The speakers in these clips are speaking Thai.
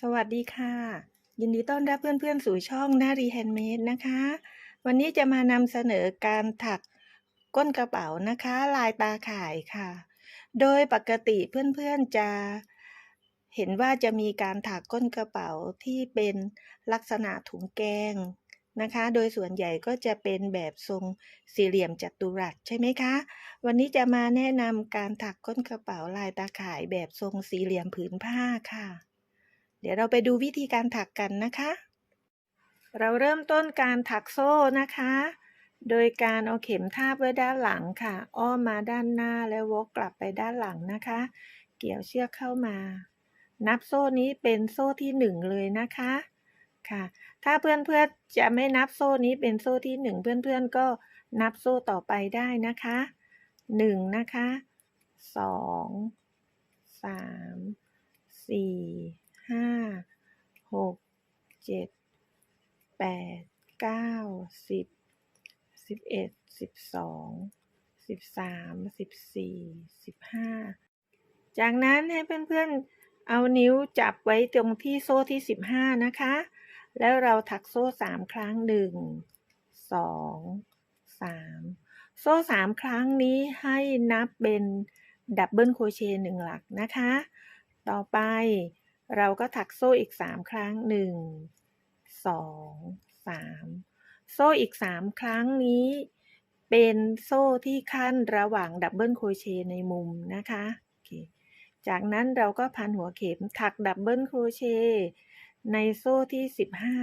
สวัสดีค่ะ ยินดีต้อนรับเพื่อนๆ สู่ช่องนารีแฮนด์เมดนะคะ วันนี้จะมานำเสนอการถักก้นกระเป๋านะคะ ลายตาข่ายค่ะ โดยปกติเพื่อนๆจะเห็นว่าจะมีการถักก้นกระเป๋าที่เป็นลักษณะถุงแกงนะคะ โดยส่วนใหญ่ก็จะเป็นแบบทรงสี่เหลี่ยมจัตุรัสใช่ไหมคะ วันนี้จะมาแนะนำการถักก้นกระเป๋าลายตาข่ายแบบทรงสี่เหลี่ยมผืนผ้าค่ะ เดี๋ยวเราไปดูวิธีการถักกันนะคะ เราเริ่มต้นการถักโซ่นะคะ โดยการเอาเข็มทาบไว้ด้านหลังค่ะ อ้อมมาด้านหน้าแล้ววกกลับไปด้านหลังนะคะ เกี่ยวเชือกเข้ามา นับโซ่นี้เป็นโซ่ที่หนึ่งเลยนะคะค่ะ ถ้าเพื่อนๆจะไม่นับโซ่นี้เป็นโซ่ที่หนึ่งเพื่อนๆก็นับโซ่ต่อไปได้นะคะหนึ่งนะคะสองสามสี่ ห้าหกเจ็ดแปดเก้าสิบสิบเอ็ดสิบสองสิบสามสิบสี่สิบห้าจากนั้นให้เพื่อนๆเอานิ้วจับไว้ตรงที่โซ่ที่สิบห้านะคะ แล้วเราถักโซ่สามครั้งหนึ่งสองสามโซ่สามครั้งนี้ให้นับเป็นดับเบิลโครเชต์หนึ่งหลักนะคะ ต่อไป เราก็ถักโซ่อีกสามครั้งหนึ่งสองสามโซ่อีกสามครั้งนี้ เป็นโซ่ที่ขั้นระหว่างดับเบิลโครเชต์ในมุมนะคะจากนั้นเราก็พันหัวเข็มถักดับเบิลโครเชต์ในโซ่ที่สิบห้า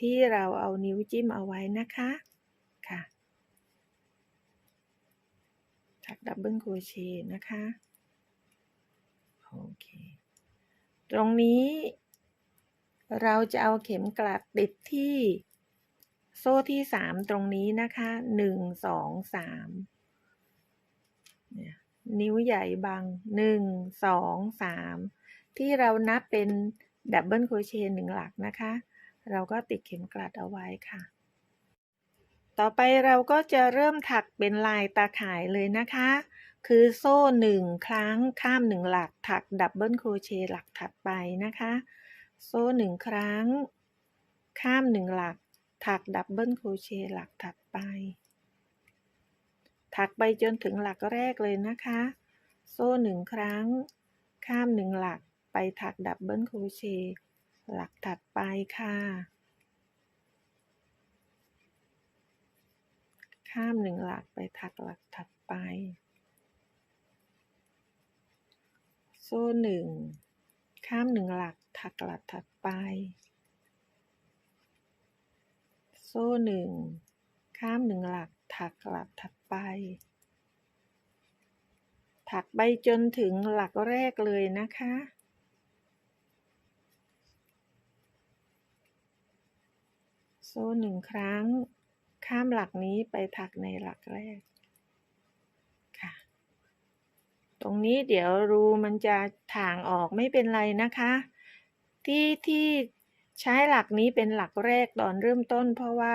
ที่เราเอานิ้วจิ้มเอาไว้นะคะค่ะ ถักดับเบิลโครเชต์นะคะ โอเค ตรงนี้ เราจะเอาเข็มกลัดติดที่โซ่ที่สามตรงนี้นะคะหนึ่งสองสามเนี่ยนิ้วใหญ่บังหนึ่งสองสามที่เรานับเป็นดับเบิลโครเชต์หนึ่งหลักนะคะ เราก็ติดเข็มกลัดเอาไว้ค่ะ ต่อไปเราก็จะเริ่มถักเป็นลายตาข่ายเลยนะคะ คือโซ่หนึ่งครั้งข้ามหนึ่งหลักถักดับเบิลโครเชต์หลักถัดไปนะคะ โซ่หนึ่งครั้ง ข้ามหนึ่งหลัก ถักดับเบิลโครเชต์หลักถัดไป ถักไปจนถึงหลักแรกเลยนะคะ โซ่หนึ่งครั้ง ข้ามหนึ่งหลักไปถักดับเบิลโครเชต์หลักถัดไปค่ะ ข้ามหนึ่งหลักไปถักหลักถัดไป โซ่หนึ่ง ข้ามหนึ่งหลัก ถักหลักถัดไป โซ่หนึ่ง ข้ามหนึ่งหลัก ถักหลักถัดไป ถักไปจนถึงหลักแรกเลยนะคะ โซ่หนึ่งครั้ง ข้ามหลักนี้ไปถักในหลักแรก ค่ะ ตรงนี้เดี๋ยวรูมันจะถ่างออกไม่เป็นไรนะคะ ที่ที่ใช้หลักนี้เป็นหลักแรกตอนเริ่มต้น เพราะว่า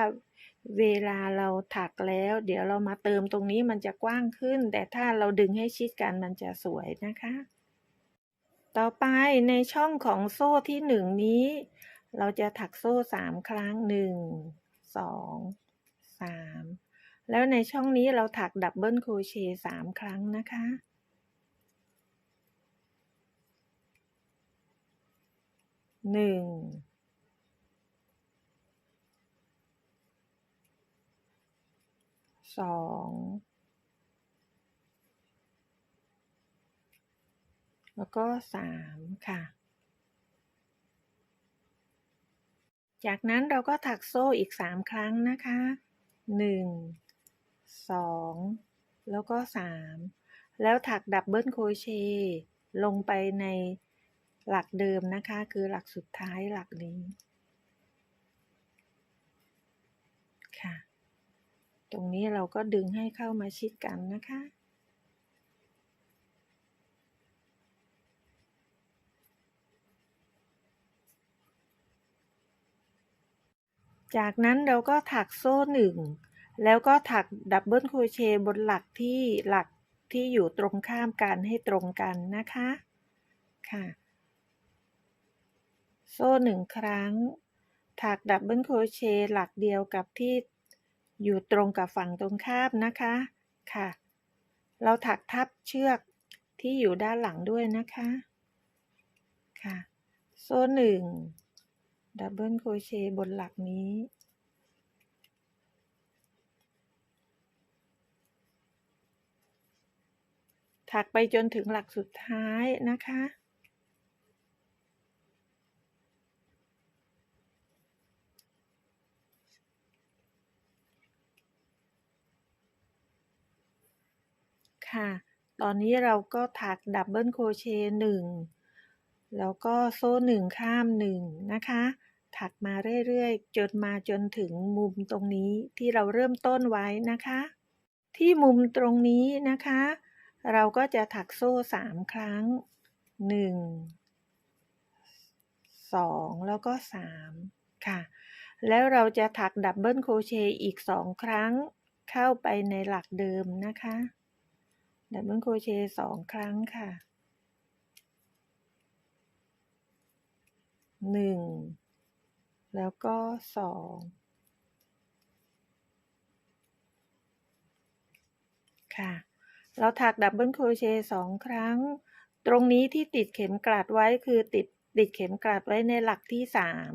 เวลาเราถักแล้ว เดี๋ยวเรามาเติมตรงนี้มันจะกว้างขึ้น แต่ถ้าเราดึงให้ชิดกันมันจะสวยนะคะ ต่อไปในช่องของโซ่ที่หนึ่งนี้ เราจะถักโซ่สามครั้งหนึ่งสองสามแล้วในช่องนี้เราถักดับเบิลโครเชต์สามครั้งนะคะ หนึ่งสองแล้วก็สามค่ะ จากนั้นเราก็ถักโซ่อีกสามครั้งนะคะหนึ่งสองแล้วก็สามแล้วถักดับเบิลโครเชต์ลงไปใน หลักเดิมนะคะ คือหลักสุดท้ายหลักนี้ค่ะ ตรงนี้เราก็ดึงให้เข้ามาชิดกันนะคะจากนั้นเราก็ถักโซ่หนึ่งแล้วก็ถักดับเบิลโครเชต์บนหลักที่หลักที่อยู่ตรงข้ามกันให้ตรงกันนะคะ ค่ะ โซ่หนึ่งครั้ง ถักดับเบิลโครเชต์หลักเดียวกับที่อยู่ตรงกับฝั่งตรงข้ามนะคะค่ะ เราถักทับเชือกที่อยู่ด้านหลังด้วยนะคะค่ะ โซ่หนึ่งดับเบิลโครเชต์บนหลักนี้ถักไปจนถึงหลักสุดท้ายนะคะ ค่ะ ตอนนี้เราก็ถักดับเบิลโครเชต์หนึ่งแล้วก็โซ่หนึ่งข้ามหนึ่งนะคะ ถักมาเรื่อยๆ จนมาจนถึงมุมตรงนี้ที่เราเริ่มต้นไว้นะคะ ที่มุมตรงนี้นะคะ เราก็จะถักโซ่สามครั้งหนึ่งสองแล้วก็สามค่ะ แล้วเราจะถักดับเบิลโครเชต์อีกสองครั้งเข้าไปในหลักเดิมนะคะ ดับเบิลโครเชต์สองครั้งค่ะหนึ่งแล้วก็สองค่ะ เราถักดับเบิลโครเชต์สองครั้ง ตรงนี้ที่ติดเข็มกลัดไว้คือติดติดเข็มกลัดไว้ในหลักที่สาม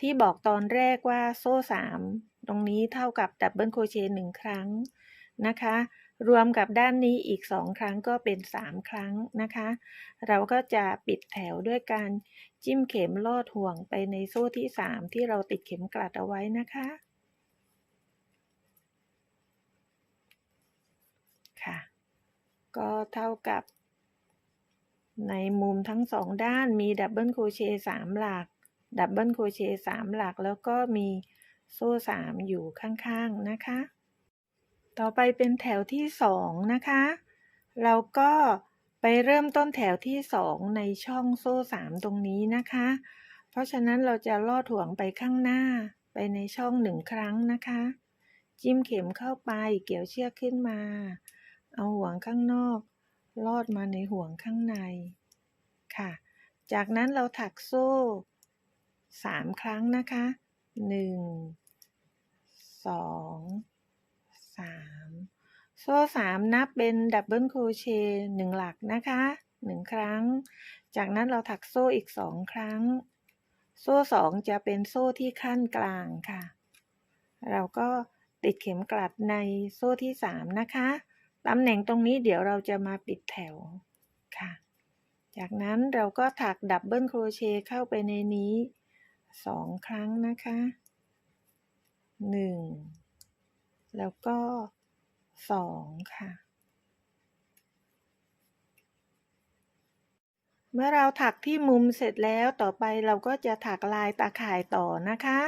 ที่บอกตอนแรกว่าโซ่สามตรงนี้เท่ากับดับเบิลโครเชต์หนึ่งครั้งนะคะ รวมกับด้านนี้อีกสองครั้งก็เป็นสามครั้งนะคะ เราก็จะปิดแถวด้วยการจิ้มเข็มลอดห่วงไปในโซ่ที่สามที่เราติดเข็มกลัดเอาไว้นะคะ ค่ะ ก็เท่ากับ ในมุมทั้งสองด้านมีดับเบิลโครเชต์สามหลัก ดับเบิลโครเชต์สามหลักแล้วก็มีโซ่สามอยู่ข้างๆนะคะ ต่อไปเป็นแถวที่สองนะคะ เราก็ไปเริ่มต้นแถวที่สองในช่องโซ่สามตรงนี้นะคะ เพราะฉะนั้นเราจะลอดห่วงไปข้างหน้าไปในช่องหนึ่งครั้งนะคะ จิ้มเข็มเข้าไปเกี่ยวเชือกขึ้นมา เอาห่วงข้างนอก ลอดมาในห่วงข้างในค่ะ จากนั้นเราถักโซ่สามครั้งนะคะหนึ่งสอง สามโซ่สามนับเป็นดับเบิลโครเชต์หนึ่งหลักนะคะหนึ่งครั้ง จากนั้นเราถักโซ่อีกสองครั้ง โซ่สองจะเป็นโซ่ที่ขั้นกลางค่ะ เราก็ติดเข็มกลัดในโซ่ที่สามนะคะตำแหน่งตรงนี้เดี๋ยวเราจะมาปิดแถวค่ะ จากนั้นเราก็ถักดับเบิลโครเชต์เข้าไปในนี้สองครั้งนะคะหนึ่ง แล้วก็สองค่ะ เมื่อเราถักที่มุมเสร็จแล้วต่อไปเราก็จะถักลายตาข่ายต่อนะคะ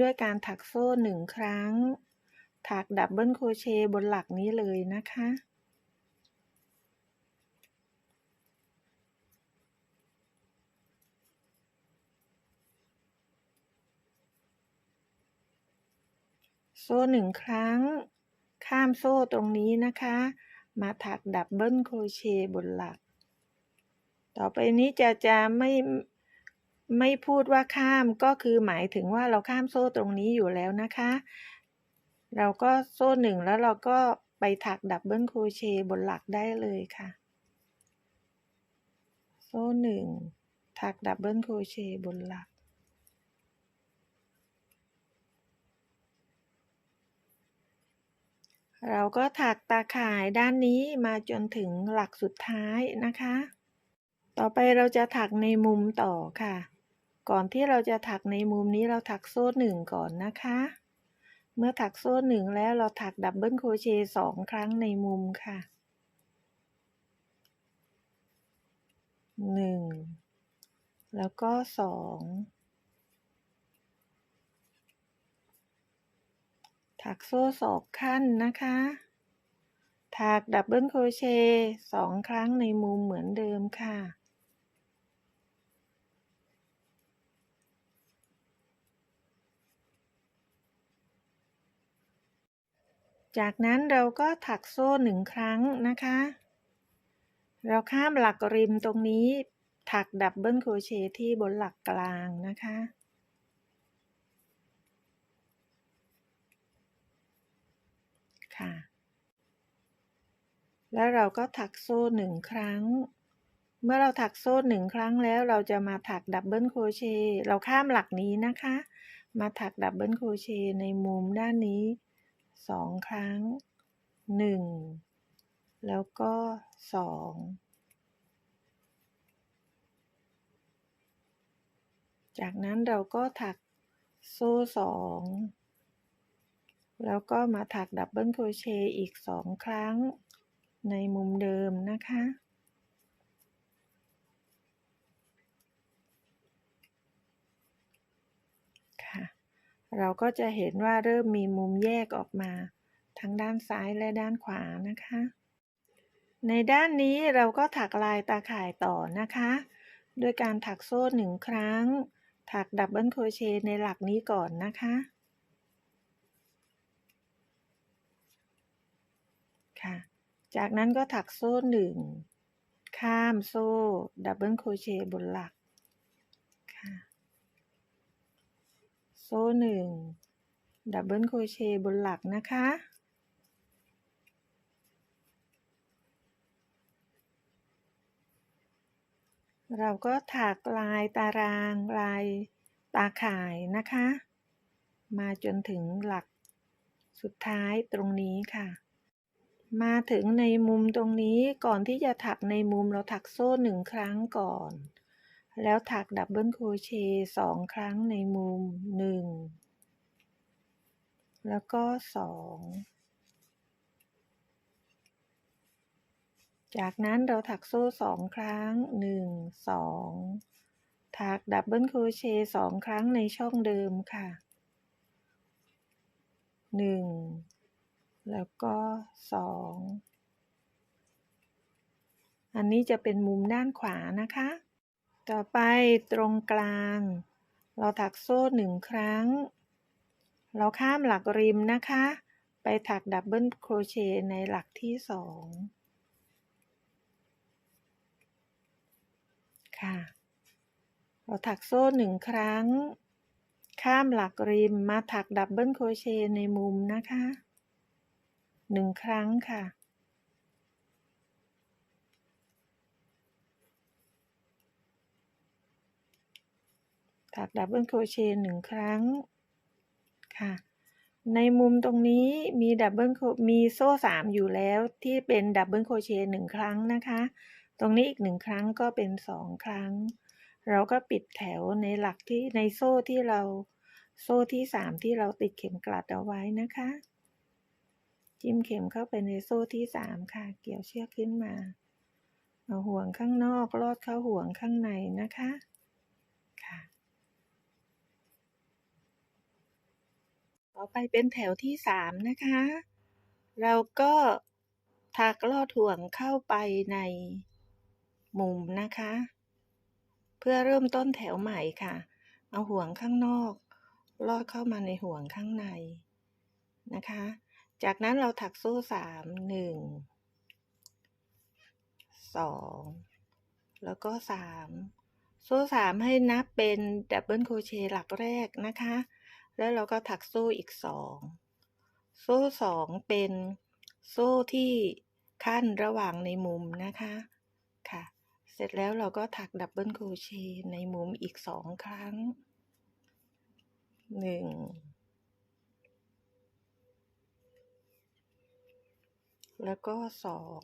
ด้วยการถักโซ่หนึ่งครั้ง ถักดับเบิลโครเชต์บนหลักนี้เลยนะคะ โซ่หนึ่งครั้ง ข้ามโซ่ตรงนี้นะคะ มาถักดับเบิลโครเชต์บนหลัก ต่อไปนี้จะจะไม่ไม่พูดว่าข้ามก็คือหมายถึงว่าเราข้ามโซ่ตรงนี้อยู่แล้วนะคะ เราก็โซ่หนึ่งแล้วเราก็ไปถักดับเบิลโครเชต์บนหลักได้เลยค่ะ โซ่หนึ่งถักดับเบิลโครเชต์บนหลัก เราก็ถักตาข่ายด้านนี้มาจนถึงหลักสุดท้ายนะคะ ต่อไปเราจะถักในมุมต่อค่ะ ก่อนที่เราจะถักในมุมนี้เราถักโซ่หนึ่งก่อนนะคะ เมื่อถักโซ่หนึ่งแล้วเราถักดับเบิลโครเชต์สองครั้งในมุมค่ะหนึ่งแล้วก็สอง ถักโซ่สองขั้นนะคะ ถักดับเบิลโครเชต์สองครั้งในมุมเหมือนเดิมค่ะ จากนั้นเราก็ถักโซ่หนึ่งครั้งนะคะ เราข้ามหลักริมตรงนี้ ถักดับเบิลโครเชต์ที่บนหลักกลางนะคะ ค่ะ แล้วเราก็ถักโซ่หนึ่งครั้ง เมื่อเราถักโซ่หนึ่งครั้งแล้วเราจะมาถักดับเบิลโครเชต์เราข้ามหลักนี้นะคะ มาถักดับเบิลโครเชต์ในมุมด้านนี้สองครั้งหนึ่งแล้วก็สองจากนั้นเราก็ถักโซ่สอง แล้วก็มาถักดับเบิลโครเชต์อีกสองครั้งในมุมเดิมนะคะ ค่ะ เราก็จะเห็นว่าเริ่มมีมุมแยกออกมา ทั้งด้านซ้ายและด้านขวานะคะ ในด้านนี้เราก็ถักลายตาข่ายต่อนะคะ ด้วยการถักโซ่หนึ่งครั้ง ถักดับเบิลโครเชต์ในหลักนี้ก่อนนะคะค่ะ จากนั้นก็ถักโซ่หนึ่ง ข้ามโซ่ดับเบิลโครเชต์บนหลักค่ะโซ่หนึ่งดับเบิลโครเชต์บนหลักนะคะเราก็ถักลายตารางลายตาข่ายนะคะ มาจนถึงหลักสุดท้ายตรงนี้ค่ะ มาถึงในมุมตรงนี้ก่อนที่จะถักในมุมเราถักโซ่หนึ่งครั้งก่อน แล้วถักดับเบิลโครเชต์สองครั้งในมุมหนึ่งแล้วก็สองจากนั้นเราถักโซ่สองครั้งหนึ่งสองถักดับเบิลโครเชต์สองครั้งในช่องเดิมค่ะหนึ่ง แล้วก็สองอันนี้จะเป็นมุมด้านขวานะคะ ต่อไปตรงกลาง เราถักโซ่หนึ่งครั้ง เราข้ามหลักริมนะคะ ไปถักดับเบิลโครเชต์ในหลักที่สองค่ะ เราถักโซ่หนึ่งครั้ง ข้ามหลักริมมาถักดับเบิลโครเชต์ในมุมนะคะ หนึ่งครั้งค่ะ ถักดับเบิลโครเชต์หนึ่งครั้งค่ะ ในมุมตรงนี้มีดับเบิลมีโซ่สามอยู่แล้วที่เป็นดับเบิลโครเชต์หนึ่งครั้งนะคะ ตรงนี้อีกหนึ่งครั้งก็เป็นสองครั้ง เราก็ปิดแถวในหลักที่ในโซ่ที่เราโซ่ที่สามที่เราติดเข็มกลัดเอาไว้นะคะ จิ้มเข็มเข้าไปในโซ่ที่สามค่ะ เกี่ยวเชือกขึ้นมา เอาห่วงข้างนอกลอดเข้าห่วงข้างในนะคะค่ะต่อไปเป็นแถวที่สามนะคะ เราก็ถักลอดห่วงเข้าไปในมุมนะคะ เพื่อเริ่มต้นแถวใหม่ค่ะ เอาห่วงข้างนอก ลอดเข้ามาในห่วงข้างในนะคะ จากนั้นเราถักโซ่สามหนึ่งสองแล้วก็สามโซ่สามให้นับเป็นดับเบิลโคเชต์หลักแรกนะคะ แล้วเราก็ถักโซ่อีกสองโซ่สองเป็นโซ่ที่ขั้นระหว่างในมุมนะคะค่ะ เสร็จแล้วเราก็ถักดับเบิลโคเชต์ในมุมอีกสองครั้งหนึ่ง แล้วก็สอง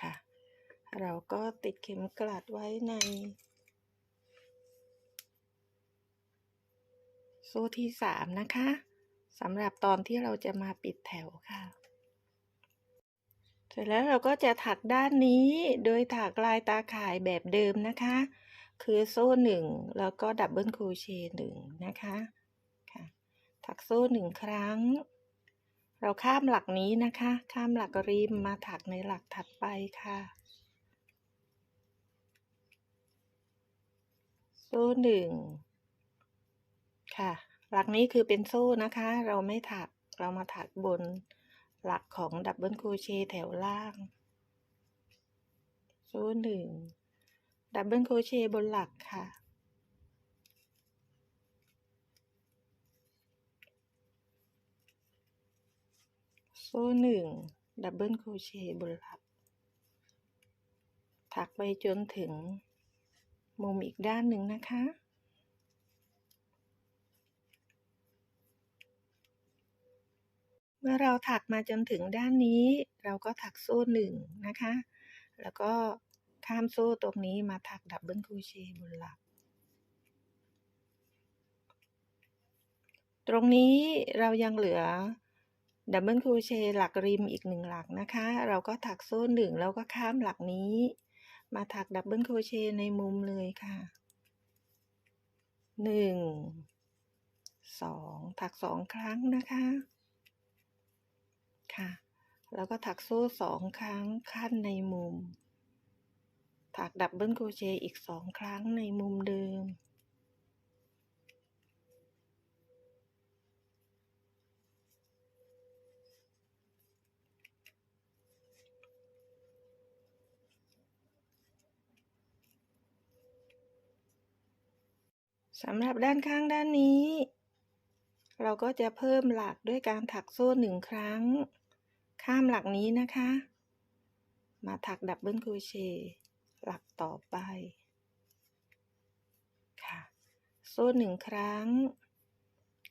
ค่ะ เราก็ติดเข็มกลัดไว้ใน โซ่ที่สามนะคะสำหรับตอนที่เราจะมาปิดแถวค่ะ เสร็จแล้วเราก็จะถักด้านนี้โดยถักลายตาข่ายแบบเดิมนะคะ คือโซ่หนึ่งแล้วก็ดับเบิลโครเชต์หนึ่งนะคะค่ะ ถักโซ่หนึ่งครั้ง เราข้ามหลักนี้นะคะ ข้ามหลักริมมาถักในหลักถัดไปค่ะ โซ่หนึ่งค่ะ หลักนี้คือเป็นโซ่นะคะ เราไม่ถัก เรามาถักบนหลักของดับเบิลโคเชต์แถวล่าง โซ่หนึ่งดับเบิลโคเชต์บนหลักค่ะ โซ่หนึ่งดับเบิลโครเชต์บนหลักถักไปจนถึงมุมอีกด้านหนึ่งนะคะ เมื่อเราถักมาจนถึงด้านนี้ เราก็ถักโซ่หนึ่งนะคะ แล้วก็ข้ามโซ่ตรงนี้มาถักดับเบิลโครเชต์บนหลัก ตรงนี้เรายังเหลือ ดับเบิลโครเชต์หลักริมอีกหนึ่งหลักนะคะ เราก็ถักโซ่หนึ่งแล้วก็ข้ามหลักนี้ มาถักดับเบิลโครเชต์ในมุมเลยค่ะหนึ่งสองถักสองครั้งนะคะ ค่ะ แล้วก็ถักโซ่สองครั้งขั้นในมุม ถักดับเบิลโครเชต์อีกสองครั้งในมุมเดิม สำหรับด้านข้างด้านนี้ เราก็จะเพิ่มหลักด้วยการถักโซ่หนึ่งครั้ง ข้ามหลักนี้นะคะ มาถักดับเบิลโครเชต์หลักต่อไป ค่ะ โซ่หนึ่งครั้ง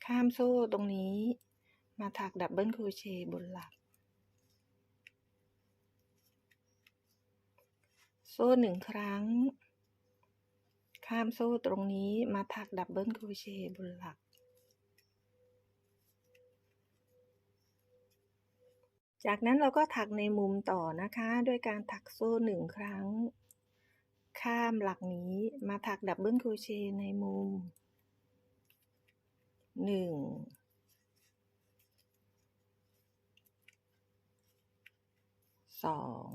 ข้ามโซ่ตรงนี้ มาถักดับเบิลโครเชต์บนหลัก โซ่หนึ่งครั้ง ข้ามโซ่ตรงนี้มาถักดับเบิลโครเชต์บนหลัก จากนั้นเราก็ถักในมุมต่อนะคะด้วยการถักโซ่หนึ่งครั้ง ข้ามหลักนี้มาถักดับเบิลโครเชต์ในมุมหนึ่งสอง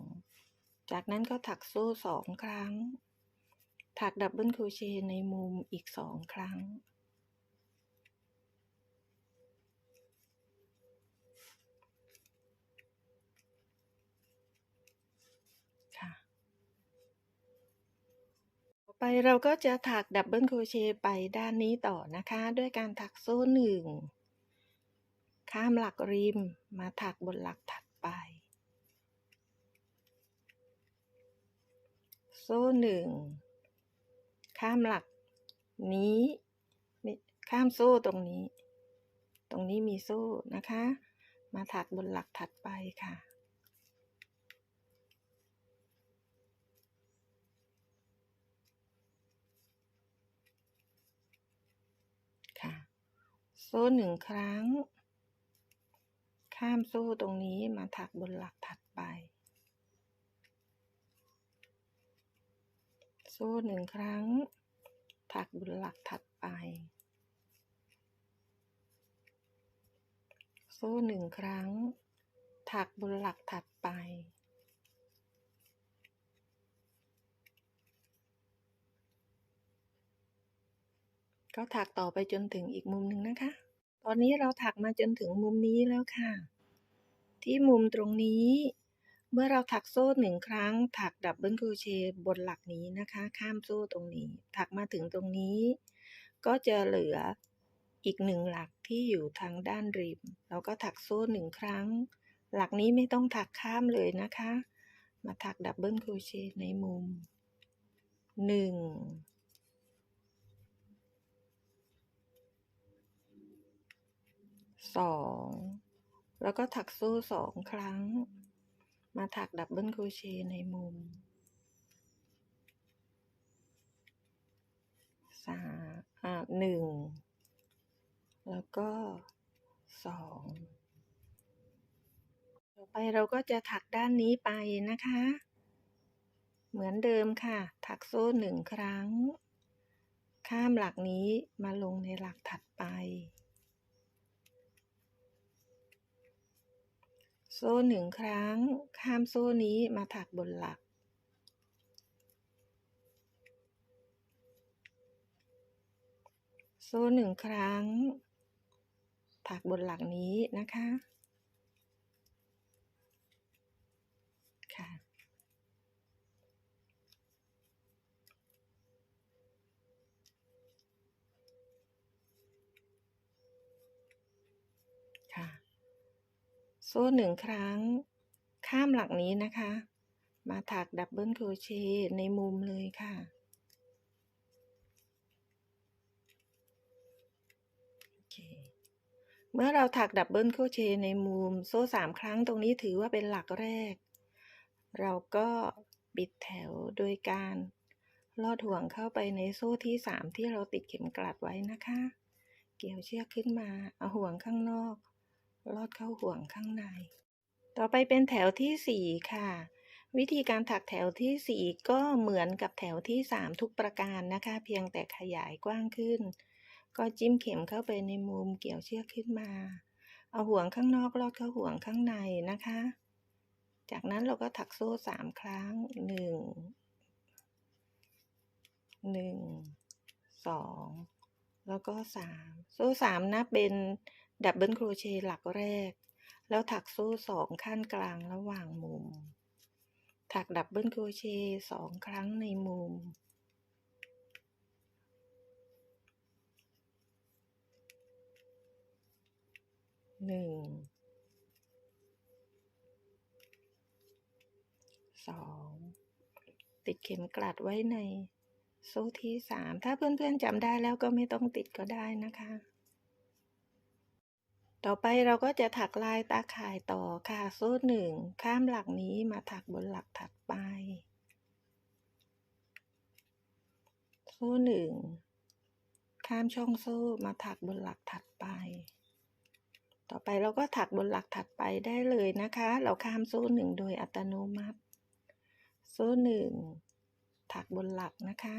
จากนั้นก็ถักโซ่สองครั้ง ถักดับเบิลโครเชต์ในมุมอีกสองครั้ง ค่ะ ต่อไปเราก็จะถักดับเบิลโครเชต์ไปด้านนี้ต่อนะคะ ด้วยการถักโซ่หนึ่ง ข้ามหลักริมมาถักบนหลักถัดไปโซ่หนึ่ง ข้ามหลักนี้ม่ข้ามโซ่ตรงนี้ ตรงนี้มีโซ่นะคะ มาถักบนหลักถัดไปค่ะ ค่ะ โซ่หนึ่งครั้ง ข้ามโซ่ตรงนี้มาถักบนหลักถัดไป โซ่หนึ่งครั้ง ถักบนหลักถัดไป โซ่หนึ่งครั้ง ถักบนหลักถัดไป ก็ถักต่อไปจนถึงอีกมุมหนึ่งนะคะ ตอนนี้เราถักมาจนถึงมุมนี้แล้วค่ะ ที่มุมตรงนี้ เมื่อเราถักโซ่หนึ่งครั้ง ถักดับเบิลโครเชต์บนหลักนี้นะคะ ข้ามโซ่ตรงนี้ ถักมาถึงตรงนี้ ก็จะเหลืออีกหนึ่งหลักที่อยู่ทางด้านริม เราก็ถักโซ่หนึ่งครั้ง หลักนี้ไม่ต้องถักข้ามเลยนะคะ มาถักดับเบิลโครเชต์ในมุมหนึ่งสองแล้วก็ถักโซ่สองครั้ง มาถักดับเบิลโครเชต์ในมุมสามอ่าหนึ่งแล้วก็สองต่อไปเราก็จะถักด้านนี้ไปนะคะ เหมือนเดิมค่ะ ถักโซ่หนึ่งครั้ง ข้ามหลักนี้มาลงในหลักถัดไป ซ่หนึ่งครั้ง ข้ามโซ่นี้มาถักบนหลัก โซ่หนึ่งครั้ง ถักบนหลักนี้นะคะ โซ่หนึ่งครั้ง ข้ามหลักนี้นะคะ มาถักดับเบิลโครเชต์ในมุมเลยค่ะ เมื่อเราถักดับเบิลโครเชต์ในมุม โซ่สามครั้งตรงนี้ถือว่าเป็นหลักแรก เราก็ปิดแถวโดยการลอดห่วงเข้าไปในโซ่ที่สามที่เราติดเข็มกลัดไว้นะคะ เกี่ยวเชือกขึ้นมา เอาห่วงข้างนอก ลอดเข้าห่วงข้างใน ต่อไปเป็นแถวที่สี่ค่ะ วิธีการถักแถวที่สี่ก็เหมือนกับแถวที่สามทุกประการนะคะ เพียงแต่ขยายกว้างขึ้น ก็จิ้มเข็มเข้าไปในมุมเกี่ยวเชือกขึ้นมา เอาห่วงข้างนอกลอดเข้าห่วงข้างในนะคะ จากนั้นเราก็ถักโซ่สามครั้งหนึ่งหนึ่งสองแล้วก็สามโซ่สามนับเป็น ดับเบิลโครเชต์หลักแรก แล้วถักโซ่สองขั้นกลางระหว่างมุม ถักดับเบิลโครเชต์สองครั้งในมุม หนึ่ง สอง ติดเข็มกลัดไว้ในโซ่ที่สาม ถ้าเพื่อนๆจำได้แล้วก็ไม่ต้องติดก็ได้นะคะ ต่อไปเราก็จะถักลายตาข่ายต่อค่ะ โซ่หนึ่งข้ามหลักนี้มาถักบนหลักถัดไป โซ่หนึ่งข้ามช่องโซ่มาถักบนหลักถัดไป ต่อไปเราก็ถักบนหลักถัดไปได้เลยนะคะ เราข้ามโซ่หนึ่งโดยอัตโนมัติ โซ่หนึ่งถักบนหลักนะคะ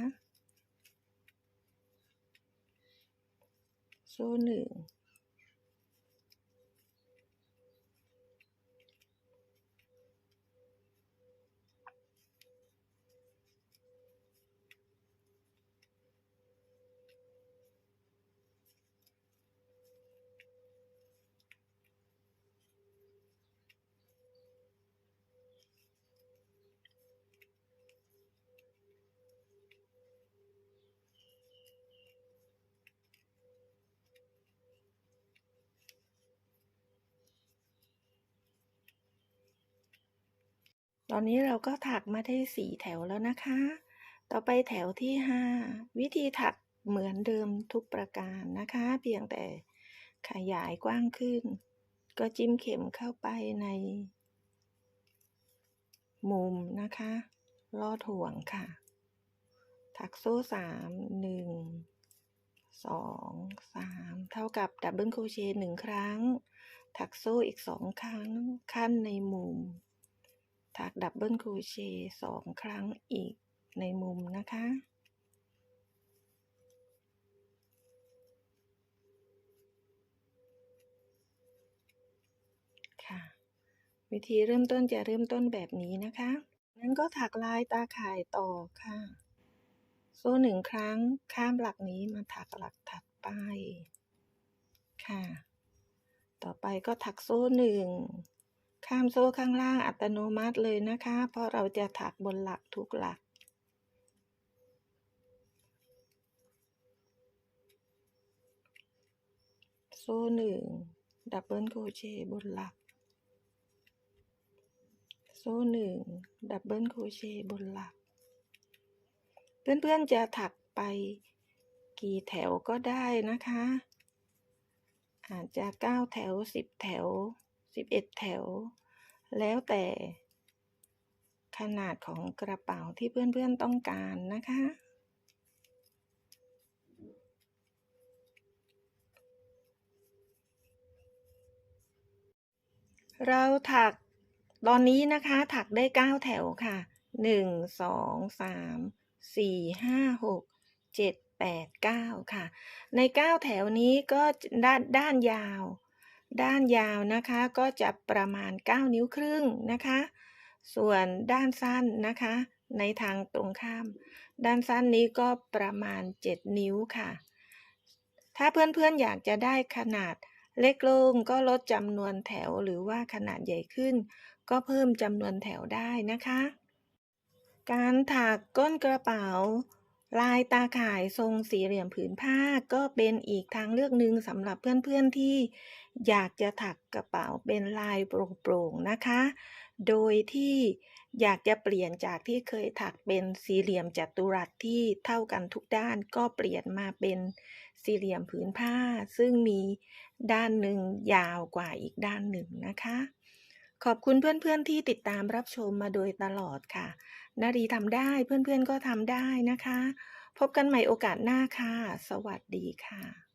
โซ่หนึ่ง ตอนนี้เราก็ถักมาได้สี่แถวแล้วนะคะ ต่อไปแถวที่ห้าวิธีถักเหมือนเดิมทุกประการนะคะ เพียงแต่ขยายกว้างขึ้น ก็จิ้มเข็มเข้าไปในมุมนะคะ ลอดห่วงค่ะ ถักโซ่สามหนึ่งสองสามเท่ากับดับเบิลโครเชต์หนึ่งครั้ง ถักโซ่อีกสองครั้งขั้นในมุม ถักดับเบิลโครเชต์สองครั้งอีกในมุมนะคะค่ะ วิธีเริ่มต้นจะเริ่มต้นแบบนี้นะคะ นั้นก็ถักลายตาข่ายต่อค่ะ โซ่หนึ่งครั้งข้ามหลักนี้มาถักหลักถัดไปค่ะ ต่อไปก็ถักโซ่หนึ่ง ข้ามโซ่ข้างล่างอัตโนมัติเลยนะคะ เพราะเราจะถักบนหลักทุกหลัก โซ่หนึ่งดับเบิลโคเชบนหลัก โซ่หนึ่งดับเบิลโคเชบนหลัก เพื่อนๆจะถักไปกี่แถวก็ได้นะคะ อาจจะเก้าแถวสิบแถว สิบเอ็ดแถว แล้วแต่ขนาดของกระเป๋าที่เพื่อนๆต้องการนะคะ เราถักตอนนี้นะคะ ถักได้เก้าแถวค่ะหนึ่งสองสามสี่ห้าหกเจ็ดแปดเก้าค่ะ ในเก้าแถวนี้ก็ด้านด้านยาว ด้านยาวนะคะก็จะประมาณ 9 นิ้วครึ่งนะคะ ส่วนด้านสั้นนะคะ ในทางตรงข้าม ด้านสั้นนี้ก็ประมาณ 7 นิ้วค่ะ ถ้าเพื่อนๆอยากจะได้ขนาดเล็กลงก็ลดจำนวนแถวหรือว่าขนาดใหญ่ขึ้น ก็เพิ่มจำนวนแถวได้นะคะ การถักก้นกระเป๋า ลายตาข่ายทรงสี่เหลี่ยมผืนผ้าก็เป็นอีกทางเลือกหนึ่งสำหรับเพื่อนๆที่อยากจะถักกระเป๋าเป็นลายโปร่งๆนะคะ โดยที่อยากจะเปลี่ยนจากที่เคยถักเป็นสี่เหลี่ยมจัตุรัสที่เท่ากันทุกด้านก็เปลี่ยนมาเป็นสี่เหลี่ยมผืนผ้า ซึ่งมีด้านหนึ่งยาวกว่าอีกด้านหนึ่งนะคะ ขอบคุณเพื่อนๆที่ติดตามรับชมมาโดยตลอดค่ะ นารีทำได้เพื่อนๆก็ทำได้นะคะ พบกันใหม่โอกาสหน้าค่ะ สวัสดีค่ะ